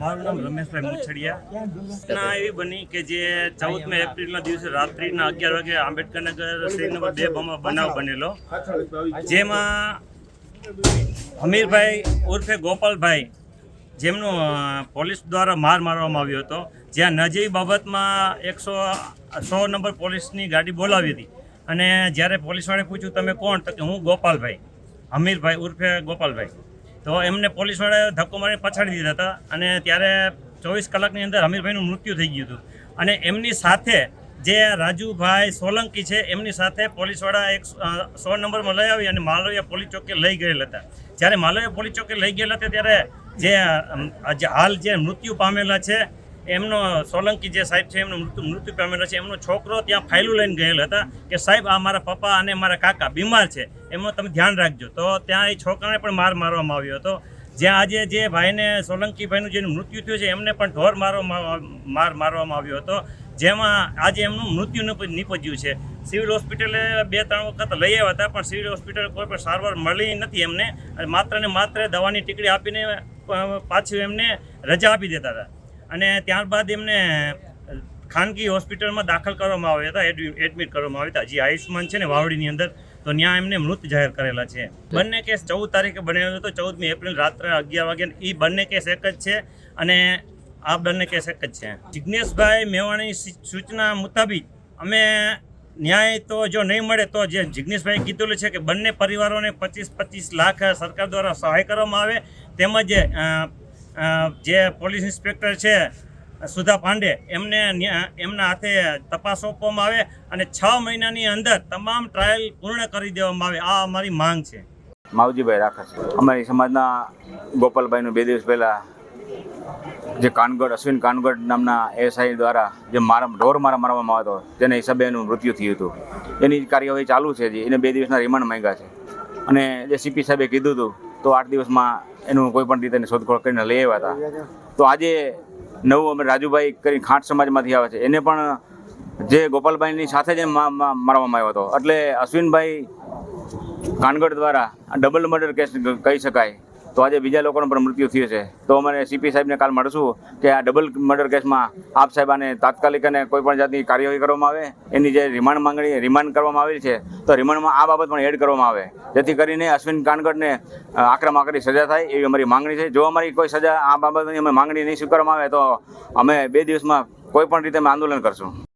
મારું નામ રમેશભાઈ મુછડિયા. ઘટના એવી બની કે જે ચૌદમી એપ્રિલના દિવસે રાત્રિના અગિયાર વાગે આંબેડકરનગર શ્રીનગર બે બમાં બનાવ બનેલો. જેમાં હમીરભાઈ ઉર્ફે ગોપાલભાઈ, જેમનો પોલીસ દ્વારા માર મારવામાં આવ્યો હતો. જ્યાં નજીવી બાબતમાં એકસો, સો નંબર પોલીસની ગાડી બોલાવી હતી. અને જ્યારે પોલીસવાળાએ પૂછ્યું, તમે કોણ? તો કે, હું ગોપાલભાઈ. હમીરભાઈ ઉર્ફે ગોપાલભાઈ. તો એમને પોલીસવાળાએ ધક્કો મારી પછાડી દીધા હતા અને ત્યારે ચોવીસ કલાકની અંદર હમીરભાઈનું મૃત્યુ થઈ ગયું હતું. અને એમની સાથે જે રાજુભાઈ સોલંકી છે, એમની સાથે પોલીસવાળા એક સો નંબરમાં લઈ આવી અને માલવિયા પોલીસ ચોકે લઈ ગયેલા હતા. જ્યારે માલવિયા પોલીસ ચોકે લઈ ગયેલા હતા, ત્યારે જે હાલ જે મૃત્યુ પામેલા છે એમનો સોલંકી જે સાહેબ છે, એમનો મૃત્યુ મૃત્યુ પામેલો છે, એમનો છોકરો ત્યાં ફાઇલું લઈને ગયેલ હતા કે સાહેબ, આ મારા પપ્પા અને મારા કાકા બીમાર છે એમનું તમે ધ્યાન રાખજો. તો ત્યાં એ છોકરાને પણ માર મારવામાં આવ્યો હતો. જ્યાં આજે જે ભાઈને સોલંકી ભાઈનું જેનું મૃત્યુ થયું છે, એમને પણ ઢોર મારવામાં માર મારવામાં આવ્યો હતો. જેમાં આજે એમનું મૃત્યુ નિપ- નીપજ્યું છે. સિવિલ હોસ્પિટલે બે ત્રણ વખત લઈ આવ્યા હતા, પણ સિવિલ હોસ્પિટલ કોઈ પણ સારવાર મળી નથી એમને. માત્ર ને માત્ર દવાની ટીકડી આપીને પાછું એમને રજા આપી દેતા હતા. અને ત્યારબાદ એમને ખાનગી હોસ્પિટલમાં દાખલ કરવામાં આવ્યા હતા એડમિ- એડમિટ કરવામાં આવ્યા હતા. જે આયુષ્માન છે ને વાવડીની અંદર, તો ત્યાં એમને મૃત જાહેર કરેલા છે. બંને કેસ ચૌદ તારીખે બનેલો હતો, ચૌદમી એપ્રિલ રાત્રે અગિયાર વાગ્યા એ બંને કેસ એક જ છે અને આ બંને કેસ એક જ છે. જિજ્ઞેશભાઈ મેવાણી સૂચના મુતાબિક અમે ન્યાય તો જો નહીં મળે તો જે જિજ્ઞેશભાઈ કીધેલું છે કે બંને પરિવારોને પચીસ પચીસ લાખ સરકાર દ્વારા સહાય કરવામાં આવે, તેમજ જે પોલીસ ઇન્સ્પેક્ટર છે, સુધા પાંડે, એમને એમના હાથે તપાસ સોંપવામાં આવે અને છ મહિનાની અંદર તમામ ટ્રાયલ પૂર્ણ કરી દેવામાં આવે. આ અમારી માંગ છે. માવજીભાઈ રાખે છે. અમારી સમાજના ગોપાલભાઈનું બે દિવસ પહેલાં જે કાનગડ અશ્વિન કાનગઢ નામના એસઆઈ દ્વારા જે મારા, ઢોર મારા મારવામાં આવ્યો હતો, તેને હિસાબે એનું મૃત્યુ થયું હતું. એની કાર્યવાહી ચાલુ છે જે એને બે દિવસના રિમાન્ડ માંગ્યા છે. અને જે સીપી સાહેબે કીધું હતું તો આઠ દિવસમાં એનું કોઈ પણ રીતે શોધખોળ કરીને લઈ આવ્યા હતા. તો આજે નવું અમે રાજુભાઈ કરી ખાંટ સમાજમાંથી આવે છે. એને પણ જે ગોપાલભાઈની સાથે જ મારવામાં આવ્યો હતો. એટલે અશ્વિનભાઈ કાનગડ દ્વારા ડબલ મર્ડર કેસ કહી શકાય. તો આજે બીજા લોકોનું પણ મૃત્યુ થયું છે. તો અમારે સીપી સાહેબને કાલ મળશું કે આ ડબલ મર્ડર કેસમાં આપ સાહેબ આને તાત્કાલિક અને કોઈ પણ જાતની કાર્યવાહી કરવામાં આવે. એની જે રિમાન્ડ માંગણી રિમાન્ડ કરવામાં આવેલી છે તો રિમાન્ડમાં આ બાબત પણ એડ કરવામાં આવે. જેથી કરીને અશ્વિન કાનગડને અ, આકરામાં આકરી સજા થાય એવી અમારી માંગણી છે. જો અમારી કોઈ સજા આ બાબતની અમે માંગણી નહીં સ્વીકારવામાં આવે તો અમે બે દિવસમાં કોઈ પણ રીતે અમે આંદોલન કરશું.